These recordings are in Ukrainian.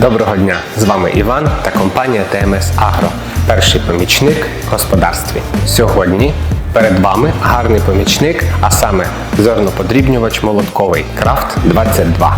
Доброго дня! З вами Іван та компанія ТМС Агро. Перший помічник в господарстві. Сьогодні перед вами гарний помічник, а саме зерноподрібнювач молотковий Крафт 22.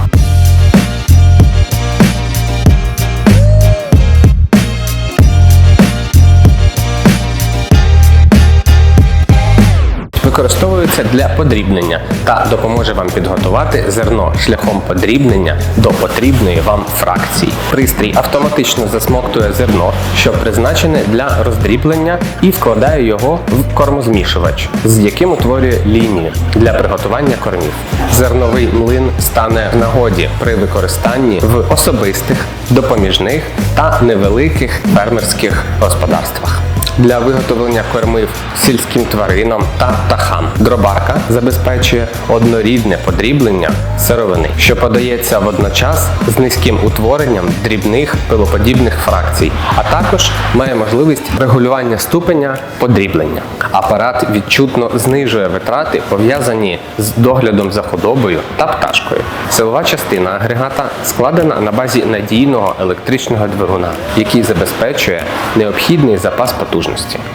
Використовується для подрібнення та допоможе вам підготувати зерно шляхом подрібнення до потрібної вам фракції. Пристрій автоматично засмоктує зерно, що призначене для роздріблення, і вкладає його в кормозмішувач, з яким утворює лінію для приготування кормів. Зерновий млин стане в нагоді при використанні в особистих, допоміжних та невеликих фермерських господарствах для виготовлення кормів сільським тваринам та птахам. Дробарка забезпечує однорідне подріблення сировини, що подається водночас з низьким утворенням дрібних пилоподібних фракцій, а також має можливість регулювання ступеня подріблення. Апарат відчутно знижує витрати, пов'язані з доглядом за худобою та пташкою. Силова частина агрегата складена на базі надійного електричного двигуна, який забезпечує необхідний запас потужності.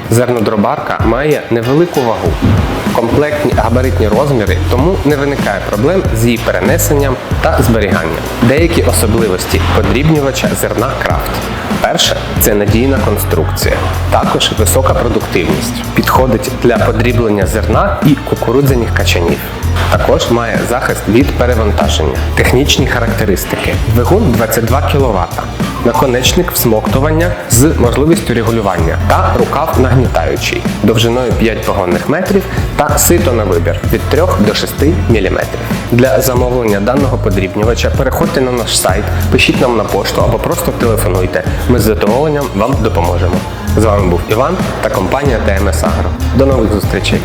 Зернодробарка має невелику вагу, комплектні габаритні розміри, тому не виникає проблем з її перенесенням та зберіганням. Деякі особливості подрібнювача зерна крафт. Перше це надійна конструкція, також висока продуктивність. Підходить для подріблення зерна і кукурудзяних качанів. Також має захист від перевантаження. Технічні характеристики: двигун 22 кВт, наконечник всмоктування з можливістю регулювання та рукав нагнітаючий довжиною 5 погонних метрів та сито на вибір від 3 до 6 мм. Для замовлення даного подрібнювача переходьте на наш сайт, пишіть нам на пошту або просто телефонуйте. Ми з задоволенням вам допоможемо. З вами був Іван та компанія ТМС Агро. До нових зустрічей!